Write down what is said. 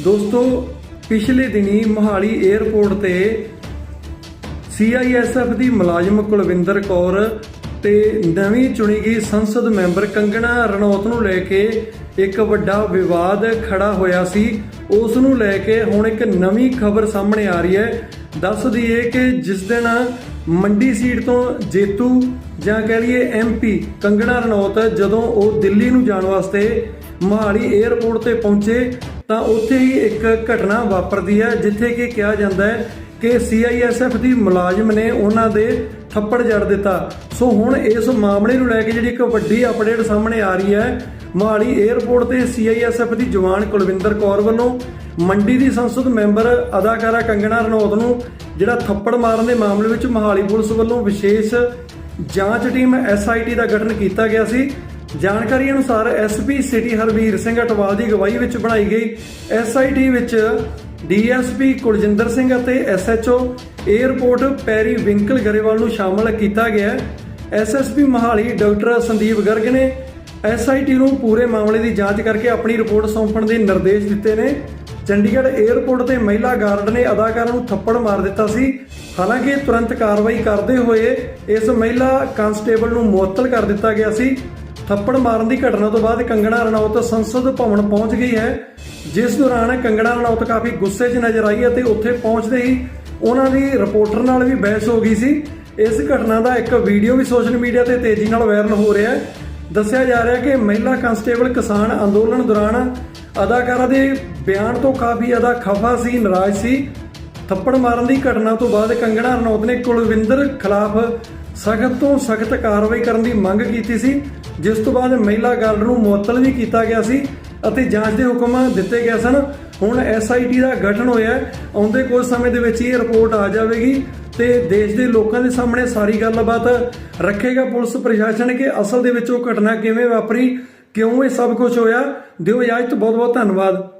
ਦੋਸਤੋ, ਪਿਛਲੇ ਦਿਨੀ ਮੋਹਾਲੀ 에ਅਰਪੋਰਟ ਤੇ ਸੀਆਈਐਸਐਫ ਦੀ ਮੁਲਾਜ਼ਮ ਕੁਲਵਿੰਦਰ ਕੌਰ ਤੇ ਨਵੀਂ ਚੁਣੀ ਗਈ ਸੰਸਦ ਮੈਂਬਰ ਕੰਗਣਾ ਰਣੌਤ ਨੂੰ ਲੈ ਕੇ ਇੱਕ ਵੱਡਾ ਵਿਵਾਦ ਖੜਾ ਹੋਇਆ ਸੀ। ਉਸ ਨੂੰ ਲੈ ਕੇ ਹੁਣ ਇੱਕ ਨਵੀਂ ਖਬਰ ਸਾਹਮਣੇ ਆ ਰਹੀ ਹੈ। ਦੱਸ ਦਈਏ ਕਿ ਜਿਸ ਦਿਨ ਮੰਡੀ ਸੀਟ ਤੋਂ ਜੇਤੂ ਜਾਂ ਕਹਿ ਲਈਏ ਐਮਪੀ ਕੰਗਣਾ ਰਣੌਤ ਜਦੋਂ ਉਹ ਦਿੱਲੀ ਨੂੰ ਜਾਣ ਵਾਸਤੇ ਮੋਹਾਲੀ 에ਅਰਪੋਰਟ ਤੇ ਪਹੁੰਚੇ ਤਾਂ ਉੱਥੇ ਹੀ ਇੱਕ ਘਟਨਾ ਵਾਪਰਦੀ ਹੈ, ਜਿੱਥੇ ਕਿ ਕਿਹਾ ਜਾਂਦਾ ਹੈ ਕਿ ਸੀਆਈਐਸਐਫ ਦੀ ਮੁਲਾਜ਼ਮ ਨੇ ਉਹਨਾਂ ਦੇ ਥੱਪੜ ਜੜ ਦਿੱਤਾ। ਸੋ ਹੁਣ ਇਸ ਮਾਮਲੇ ਨੂੰ ਲੈ ਕੇ ਜਿਹੜੀ ਇੱਕ ਵੱਡੀ ਅਪਡੇਟ ਸਾਹਮਣੇ ਆ ਰਹੀ ਹੈ ਮੋਹਾਲੀ 에ਅਰਪੋਰਟ ਤੇ ਸੀਆਈਐਸਐਫ ਦੀ ਜਵਾਨ ਕੁਲਵਿੰਦਰ ਕੌਰ ਵੱਲੋਂ ਮੰਡੀ ਦੀ ਸੰਸਦ ਮੈਂਬਰ ਅਦਾਕਾਰਾ ਕੰਗਣਾ ਰਣੌਤ ਨੂੰ ਜਿਹੜਾ ਥੱਪੜ ਮਾਰਨ ਦੇ ਮਾਮਲੇ ਵਿੱਚ ਮੋਹਾਲੀ ਪੁਲਿਸ ਵੱਲੋਂ ਵਿਸ਼ੇਸ਼ ਜਾਂਚ ਟੀਮ ਐਸਆਈਟੀ ਦਾ ਗਠਨ ਕੀਤਾ ਗਿਆ ਸੀ। ਜਾਣਕਾਰੀ ਅਨੁਸਾਰ ਐਸਪੀ ਸਿਟੀ ਹਰਵੀਰ ਸਿੰਘ ਅਟਵਾਲ ਦੀ ਅਗਵਾਈ ਵਿੱਚ ਬਣਾਈ ਗਈ ਐਸਆਈਟੀ ਵਿੱਚ ਡੀਐਸਪੀ ਕੁਲਜਿੰਦਰ ਸਿੰਘ ਅਤੇ ਐਸਐਚਓ 에ਅਰਪੋਰਟ ਪੈਰੀ ਵਿੰਕਲ ਗਰੇਵਾਲ ਨੂੰ ਸ਼ਾਮਲ ਕੀਤਾ ਗਿਆ ਐਸਐਸਪੀ ਮੋਹਾਲੀ ਡਾਕਟਰ ਸੰਦੀਪ ਗਰਗ ਨੇ ਐਸਆਈਟੀ ਨੂੰ ਪੂਰੇ ਮਾਮਲੇ ਦੀ ਜਾਂਚ ਕਰਕੇ ਆਪਣੀ ਰਿਪੋਰਟ ਸੌਂਪਣ ਦੇ ਨਿਰਦੇਸ਼ ਦਿੱਤੇ ਨੇ। ਚੰਡੀਗੜ੍ਹ 에ਅਰਪੋਰਟ ਤੇ ਮਹਿਲਾ ਗਾਰਡ ਨੇ ਅਦਾਕਾਰਾ ਨੂੰ ਥੱਪੜ ਮਾਰ ਦਿੱਤਾ ਸੀ। ਹਾਲਾਂਕਿ ਤੁਰੰਤ ਕਾਰਵਾਈ ਕਰਦੇ ਹੋਏ ਇਸ ਮਹਿਲਾ ਕਾਂਸਟੇਬਲ ਨੂੰ ਮੁਅੱਤਲ ਕਰ ਦਿੱਤਾ ਗਿਆ ਸੀ। ਥੱਪੜ ਮਾਰਨ ਦੀ ਘਟਨਾ ਤੋਂ ਬਾਅਦ ਕੰਗਣਾ ਰਣੌਤ ਸੰਸਦ ਭਵਨ ਪਹੁੰਚ ਗਈ ਹੈ, ਜਿਸ ਦੌਰਾਨ ਕੰਗਣਾ ਰਣੌਤ ਕਾਫੀ ਗੁੱਸੇ 'ਚ ਨਜ਼ਰ ਆਈ ਅਤੇ ਉੱਥੇ ਪਹੁੰਚਦੇ ਹੀ ਉਹਨਾਂ ਦੀ ਰਿਪੋਰਟਰ ਨਾਲ ਵੀ ਬਹਿਸ ਹੋ ਗਈ ਸੀ। ਇਸ ਘਟਨਾ ਦਾ ਇੱਕ ਵੀਡੀਓ ਵੀ ਸੋਸ਼ਲ ਮੀਡੀਆ ਤੇ ਤੇਜ਼ੀ ਨਾਲ ਵਾਇਰਲ ਹੋ ਰਿਹਾ ਹੈ। ਦੱਸਿਆ ਜਾ ਰਿਹਾ ਕਿ ਮਹਿਲਾ ਕਾਂਸਟੇਬਲ ਕਿਸਾਨ ਅੰਦੋਲਨ ਦੌਰਾਨ ਅਦਾਕਾਰਾ ਦੇ ਬਿਆਨ ਤੋਂ ਕਾਫੀ ਜ਼ਿਆਦਾ ਖਫਾ ਸੀ, ਨਾਰਾਜ਼ ਸੀ। ਥੱਪੜ ਮਾਰਨ ਦੀ ਘਟਨਾ ਤੋਂ ਬਾਅਦ ਕੰਗਣਾ ਰਣੌਤ ਨੇ ਕੁਲਵਿੰਦਰ ਖਿਲਾਫ ਸਖਤ ਤੋਂ ਸਖਤ ਕਾਰਵਾਈ ਕਰਨ ਦੀ ਮੰਗ ਕੀਤੀ ਸੀ। ਜਿਸ ਤੋਂ ਬਾਅਦ ਮਹਿਲਾ ਗਾਰਡ ਨੂੰ ਮੁਅੱਤਲ ਵੀ ਕੀਤਾ ਗਿਆ ਸੀ ਅਤੇ ਜਾਂਚ ਦੇ ਹੁਕਮ ਦਿੱਤੇ ਗਏ ਸਨ। ਹੁਣ ਐਸਆਈਟੀ ਦਾ ਗਠਨ ਹੋਇਆ ਆਉਂਦੇ ਕੁਝ ਸਮੇਂ ਦੇ ਵਿੱਚ ਹੀ ਇਹ ਰਿਪੋਰਟ ਆ ਜਾਵੇਗੀ ਤੇ ਦੇਸ਼ ਦੇ ਲੋਕਾਂ ਦੇ ਸਾਹਮਣੇ ਸਾਰੀ ਗੱਲਬਾਤ ਰੱਖੇਗਾ ਪੁਲਿਸ ਪ੍ਰਸ਼ਾਸਨ ਕਿ ਅਸਲ ਦੇ ਵਿੱਚ ਉਹ ਘਟਨਾ ਕਿਵੇਂ ਵਾਪਰੀ, ਕਿਉਂ ਇਹ ਸਭ ਕੁਝ ਹੋਇਆ। ਦਿਓ ਇਜਾਜ਼ਤ ਬਹੁਤ ਬਹੁਤ ਧੰਨਵਾਦ।